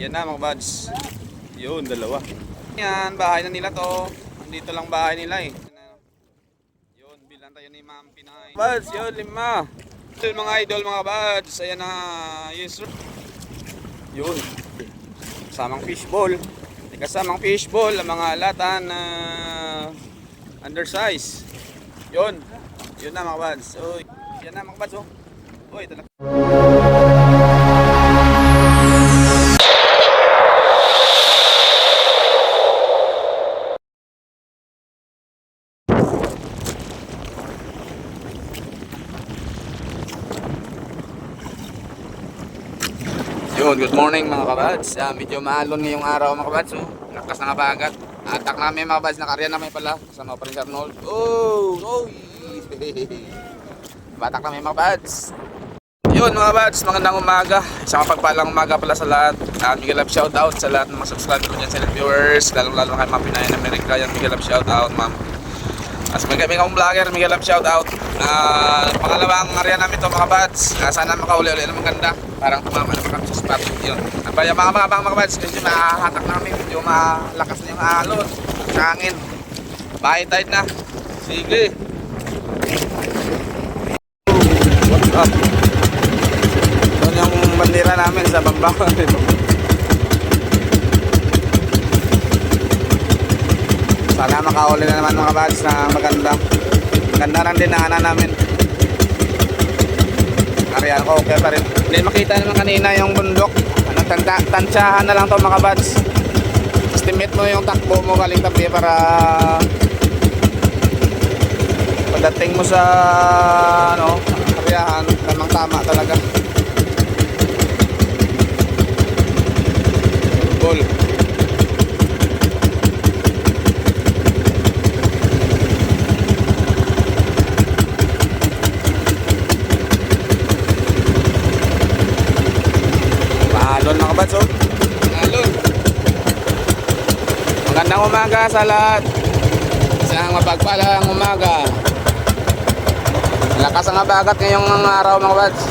Yan na mga buds. Yun, dalawa. Yan, bahay na nila to. Dito lang bahay nila eh. Yun, bilang tayo ni Ma'am Pinay. Buds, yun, lima. Yun mga idol, mga buds. Ayan na, yes sir. Yun. Kasamang fishball. May kasamang fishball, ang mga latan na undersize. Yun. Yun na mga buds. Uy. Yan na mga buds oh. Uy, ito Yun, good morning mga kabads. Ah, medyo maalon ngayong araw mga kabads. Oh. Lakas na nga bagat. Atak namin mga kabads. Nakarya namin pala. Kasama pa rin si Arnold. Oh! Oh! Batak namin mga kabads. Yun mga kabads, magandang umaga. Isang mapagpalang umaga pala sa lahat. Uh, Miguel Love shoutout sa lahat ng mga subscriber ko dyan sa viewers. Lalong lalo na kay mga Pinayan Amerika. Yan, Miguel Love shoutout ma'am. As may kami akong vlogger, Miguel Love shoutout. Uh, pangalawang area namin to mga kabads. Uh, sana makauli-uli ng maganda. Parang tumama na kami sa spot. Yun. Ang baya mga mga mga kabads, medyo mahahatak namin. Medyo malakas na yung alon. Sa hangin. Bahay tide na. Sige. What's up? Yun yung bandera namin sa bamba. Sana makauli na naman mga kabads na maganda. Maganda lang din ang namin. Ariyan ko, okay pa rin. Hindi makita naman kanina yung bundok. Ano, tanta, tansyahan na lang to mga kabads. Estimate mo yung takbo mo galing tabi para pagdating mo sa ano, ariyahan, tamang tama talaga. Maalon mga kabads oh. Magandang umaga sa lahat. Isang mapagpalang umaga. Lakas ang abagat ngayong araw mga kabads.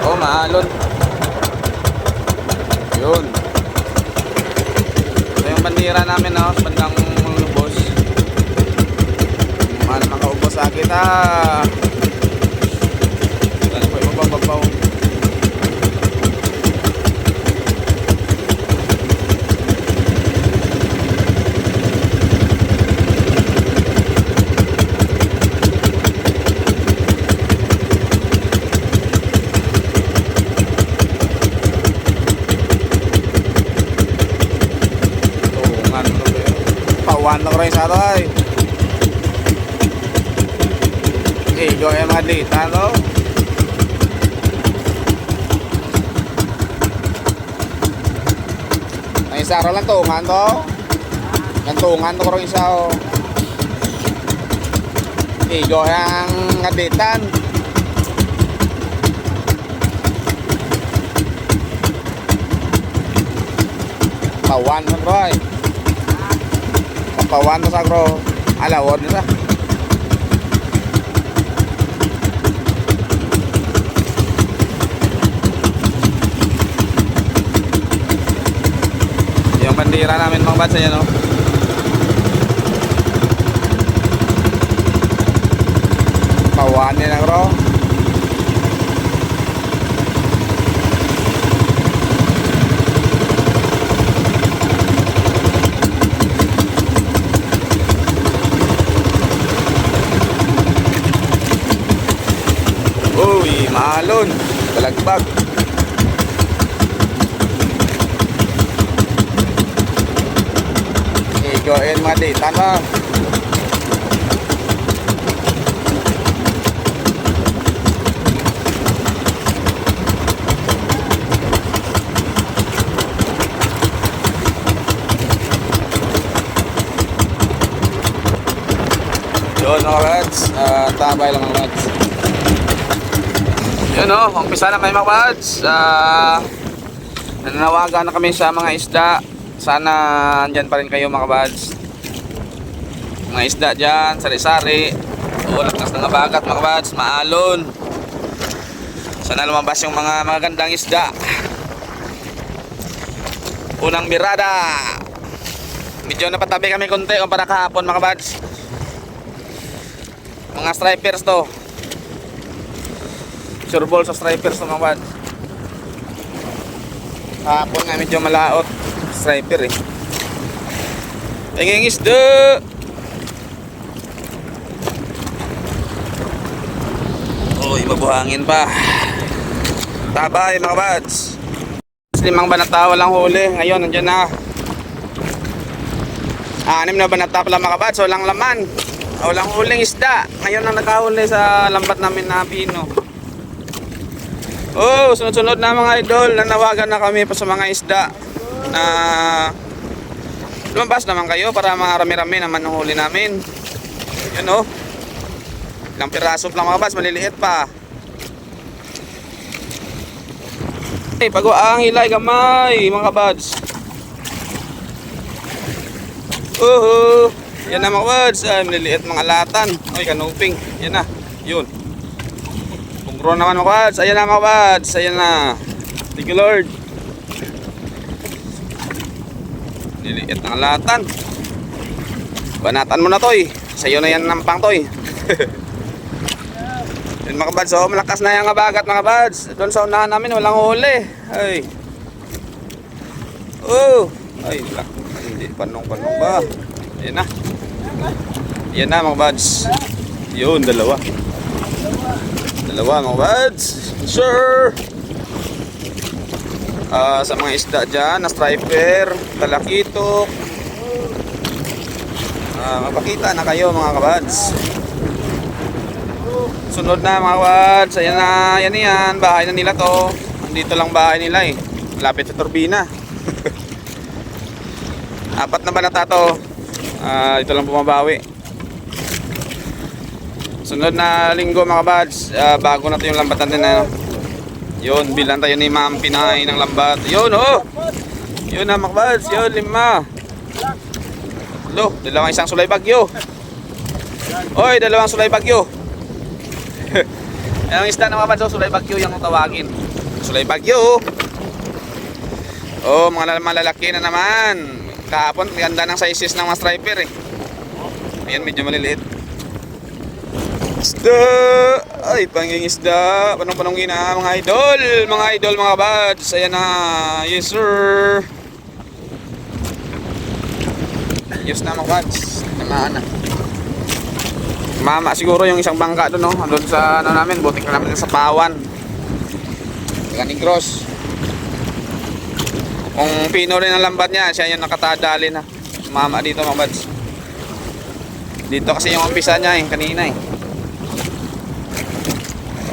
Oh, maalon. Yun. Ito yung bandira namin oh, bandang lubos. Mahal mga kaubos sa kita po yung bababaw. Tungan mo ba yun? Pawan na ko rin sa ito ay. Igo yung mga dita no? Ay isa ro lang tungan to. Yung tungan to ko rin isa o. Igo yung ngaditan. Pawan mo bro ay. Pawan sa bro. Alawod nila. Yung bandira namin mga bansa yan, no? Pawan nila, bro. Balagbag. Igoin mga dita mo. Yun mga lads, uh, tabay lang mga lads. Yun o, oh, umpisa na kayo mga lads. Uh, nananawagan na kami sa mga isda. Sana andyan pa rin kayo mga kabads. Mga isda dyan, sari-sari. O, lakas ng bagat mga kabads, maalon. Sana lumabas yung mga magagandang isda. Unang mirada. Medyo napatabi kami konti kumpara kahapon mga buds. Mga stripers to. Sure ball sa stripers mga buds. Kahapon nga medyo malaot. Striper eh. Tingin isda. Uy, mabuhangin pa. Tabay mga buds. Limang banata walang huli. Ngayon, nandiyan na. Anim na banata pala mga buds. Walang laman. Walang huling isda. Ngayon ang nakahuli sa lambat namin na pino. Oh, sunod-sunod na mga idol. Nanawagan na kami pa sa mga isda. Na lumabas naman kayo para marami-rami naman ang huli namin. Yun oh. Ilang piraso lang mga buds. Maliliit pa. Eh, pag ang hilay gamay, mga buds. Uhu. Yan na mga buds. Ay, maliliit mga latan. Ay, kanuping. Yan na. Yun. Pungro naman mga buds. Ayan na mga buds. Ayan na. Thank you Lord. Liliit ng latan. Banatan mo na toy. Sa'yo na yan nampang toy. Yun mga buds, oh, malakas na yung abagat mga buds. Doon sa unahan namin, walang huli. Ay. Oh. Ay, lak. Hindi, panong-panong ba? Yan na. Yan na mga buds. Yun, dalawa. Dalawa mga buds. Sure. Ah, sa mga isda dyan, na striper, talakitok. Ah, mapakita na kayo mga kabads. Sunod na mga wads. Ayan na, yan na yan. Bahay na nila to. Dito lang bahay nila eh. Malapit sa turbina. Apat na banata to. Ah, dito lang bumabawi. Sunod na linggo mga bads. Ah, bago na to yung lambatan din na. Yun, bilang tayo ni Ma'am Pinay ng lambat. Yun, oh! Yun na mga bads. Yun, lima. Lo, dalawang isang sulay bagyo. Oy, dalawang sulay bagyo. Ang isda ng mga banso, sulay bagyo yung tawagin. Sulay bagyo. Oh, mga lal- malalaki na naman. Kahapon, ganda ng sizes ng mga striper eh. Ayan, medyo maliliit. Isda! Ay, panging isda. Panong-panongin na, mga idol. Mga idol, mga buds. Ayan na. Yes, sir. Yes na, mga buds. Tamaan na. Mama siguro yung isang bangka doon no. Doon sa ano namin, butik na namin sa Pawan. Taga Negros. Kung pino rin ang lambat niya, siya yung nakatadali na. Mama dito mga buds. Dito kasi yung umpisa niya eh, kanina eh.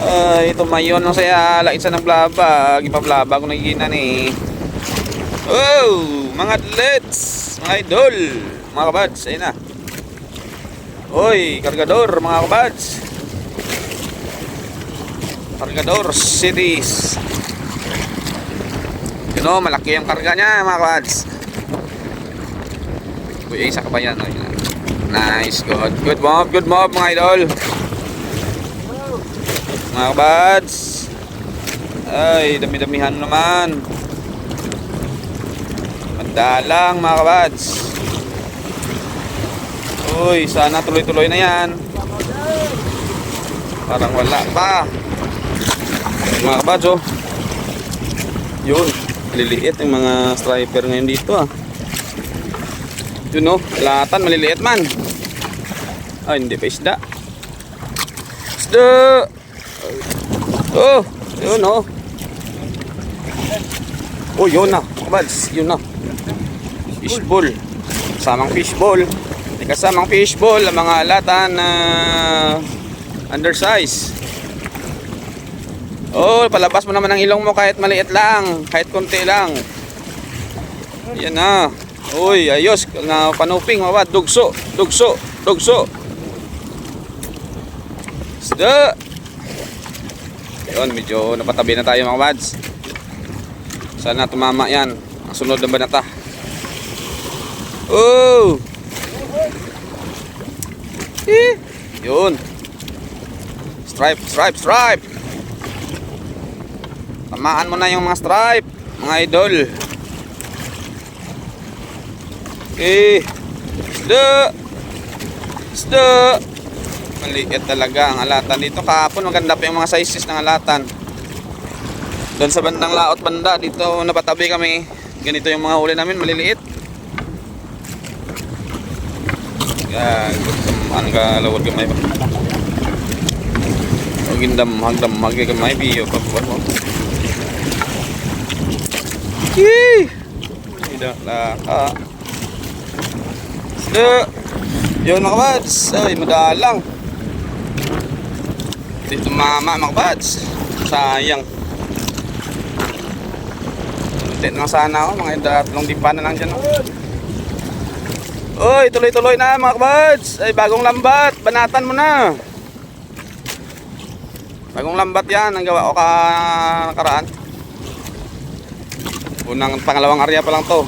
Ay, ito mayon lang saya lakit sa ng blaba. Gipablaba ko nagiginan eh. Oh, mga atlets, mga idol, mga kabads, ayun na. Hoy, kargador mga kabads. Kargador series. Yun o, malaki yung karga niya mga kabads. Uy, isa ka pa yan. Nice, good. Good mob, good mob mga idol. Mga kabads. Ay, dami-damihan naman. Madalang mga kabads. Uy, sana tuloy-tuloy na yan. Parang wala pa. Mga kabads, oh. Yun, liliit yung mga striper ngayon dito, ah. Yun, oh, latan, maliliit man. Ay, hindi pa isda. Isda! Oh, yun, oh. Oh, yun na, kabads, yun na. Fishball. Samang fishball. May kasamang fishball, ang mga latan na undersize. Oh, palabas mo naman ang ilong mo kahit maliit lang, kahit konti lang. Yan na. Uy, ayos na panuping, mga dugso, dugso, dugso. Isda. Yun, medyo napatabi na tayo mga wads. Sana tumama yan. Ang sunod na banata. Oh! Eh, yun. Stripe, stripe, stripe. Tamaan mo na yung mga stripe, mga idol. Okay. Isda! Isda! Maliit talaga ang alatan dito. Kahapon maganda pa yung mga sizes ng alatan. Doon sa bandang laot banda, dito napatabi kami. Ganito yung mga huli namin, maliliit. Gago, ang kalawad gamay ba? Huwag indam, hagdam, magagamay, biyo, pagbuwan mo. Yee! Tidak laka. Isda! Yun mga kabads, ay madalang. Dito mama mga kabads. Sayang. Hindi na sana ako, mga tatlong dipa na lang dyan. Oh. Uy, tuloy-tuloy na mga kabads. Ay, bagong lambat. Banatan mo na. Bagong lambat yan. Ang gawa ko ka nakaraan. Unang pangalawang area pa lang to.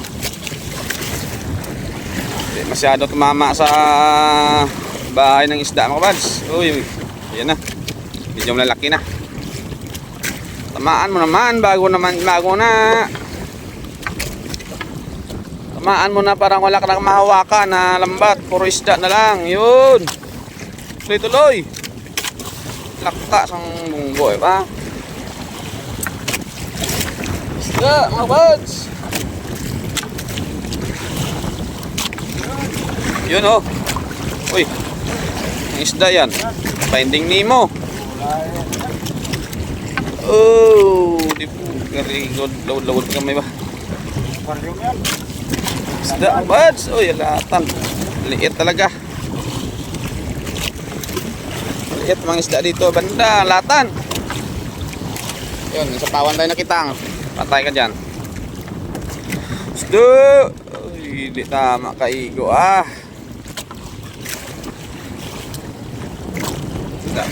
Hindi masyado tumama sa bahay ng isda mga kabads. Uy, yan na. Medyo malalaki na. Tamaan mo naman bago naman bago na. Tamaan mo na parang wala ka nang mahawakan na lambat. Puro isda na lang. Yun. Tuloy-tuloy. Lakta sang bunggo eh pa. Isda mga buds. Yun oh. Uy. Isda yan. Finding Nemo. Oh, di po. Very good. Lawad-lawad kamay ba? Isda, buds. Uy, alatan. Liit talaga. Liit mga isda dito. Banda, alatan. Yun, sa pawan tayo nakitang. Patay ka dyan. Isda. Uy, di tama kaigo ah.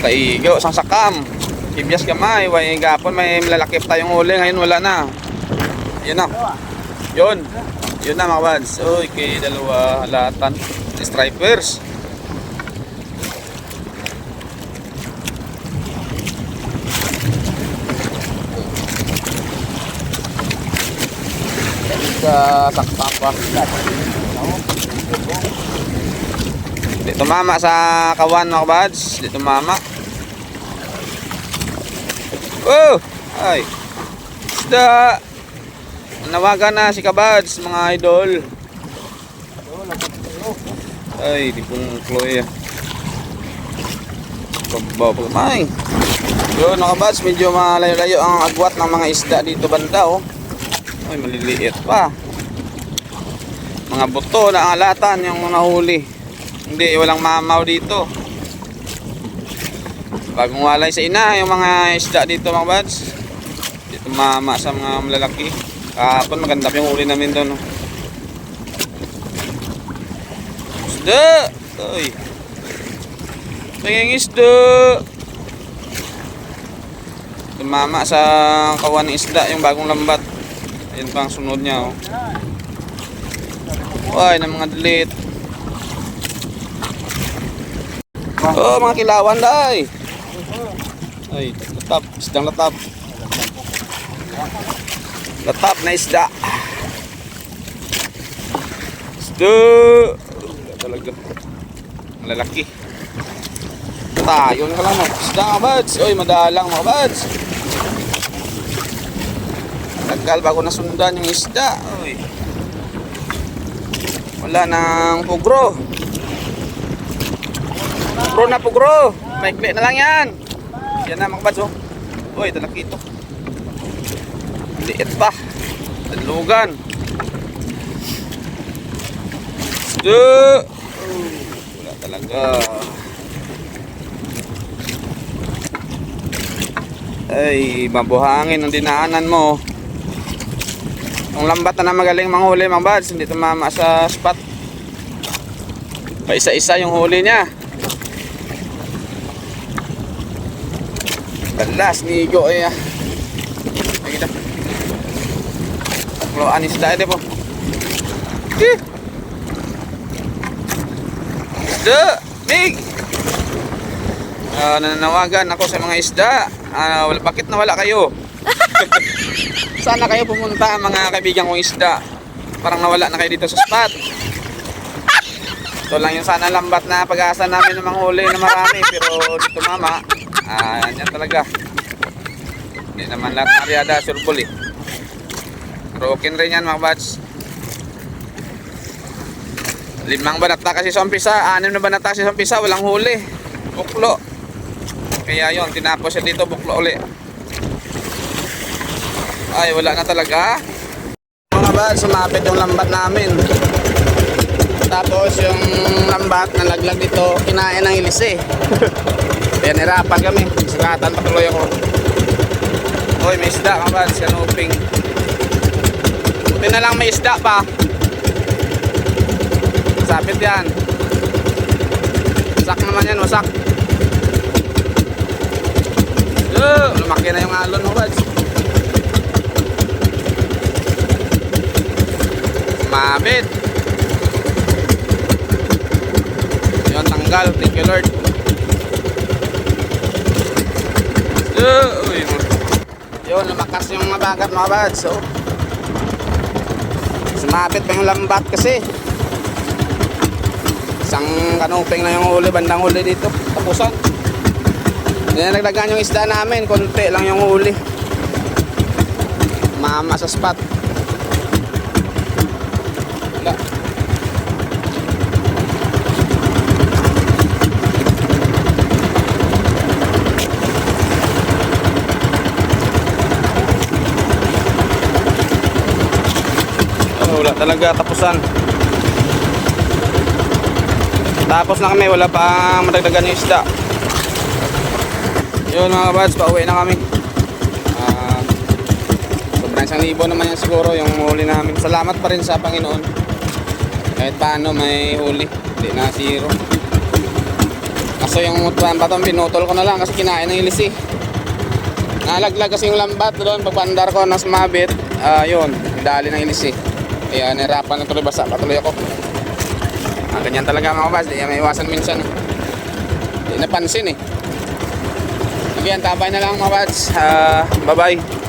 Kaigo, sang sakam. Kibyas kamay, way gapon may malalakip tayong huli. Ngayon wala na. Yun na. Yun. Yun na mga buds. Uy, kay dalawa halatan. Stripers. Sa sakta pa. Di tumama sa kawan mga buds. Di tumama. Oh! Ay. Isda! Nawagan na si Kabads, mga idol. Ay, di pong Chloe ah. Babaw pa kamay. Yun, mga Kabads, medyo malayo-layo ang agwat ng mga isda dito banda, oh. Ay, maliliit pa. Mga buto na alatan yung nahuli. Hindi, walang mamaw dito. Bagong walay sa ina, yung mga isda dito mga Kabads. Dito mama sa mga malalaki. Kahapon maganda yung uli namin doon. Oh. Isda! Uy! Tingin isda! Tumama sa kawan ng isda yung bagong lambat. Ayun pa ang sunod niya. Oh. Uy, ng mga delit. Oh, mga kilawan day. Ay, latap. Isdang latap. Latap na isda. Isda. Talaga. Malalaki. Tayo na lang mga isda mga buds. Uy, madalang mga buds. Tagal bago nasundan yung isda. Uy. Wala nang pugro. Pugro na pugro. Maikli na lang yan. Yan na mga buds oh. Uy, talaki ito. Liit pa. Tadlugan. Isda. Oh, wala talaga. Ay, mabuhangin ang dinaanan mo. Ang lambat na na magaling manghuli mga buds, hindi tumama sa spot. Pa isa-isa yung huli niya. Dalas, nigo eh. ah. Ay, kita. Takloan isda ito po. Eh. Isda! Big! Ah, nananawagan ako sa mga isda. Wala, bakit nawala kayo? Sana kayo pumunta mga kaibigan kong isda. Parang nawala na kayo dito sa spot. Ito lang yung sana lambat na pag-asa namin ng manghuli na marami. Pero dito mama, ah, yan talaga. Hindi naman lahat ng aryada, surbol eh. Pero okay rin yan mga bats. Limang banata kasi sa umpisa, anim na banata kasi sa umpisa, walang huli. Buklo. Kaya yon tinapos siya dito, buklo uli. Ay, wala na talaga. Mga bats, sumapit yung lambat namin. Tapos yung lambat na laglag dito, kinain ng ilis eh. Kaya nirapan kami. Sugatan patuloy ako. Hoy, may isda mga bats, kanuping. Buti na lang may isda pa. Sapit yan. Wasak naman yan, wasak. Uh, lumaki na yung alon mo, buds. Mabit. Yun, tanggal. Thank you, Lord. Uh, uy, yun, lumakas yung mabagat mga buds. So, sumabit pa yung lambat kasi. Isang kanuping na yung huli, bandang huli dito. Tapusan. Na nagdagan yung isda namin. Konti lang yung huli. Mama sa spot. Talaga tapusan. Tapos na kami, wala pa madagdagan yung isda. Yun mga kabads, pauwi na kami. Ah, sobrang isang libo naman yan siguro yung huli namin. Salamat pa rin sa Panginoon. Kahit paano may huli, hindi na zero. Kaso yung mutuan pa pinutol ko na lang kasi kinain ng ilis eh. Nalaglag kasi yung lambat doon, pagpandar ko na sumabit, ah yun, dali ng ilis eh. Kaya nahirapan na tuloy, basa patuloy ako. Ah, ganyan talaga mga kabas, di may iwasan minsan. Di napansin eh. Again, tabay na lang mga kabas. Ah, bye bye.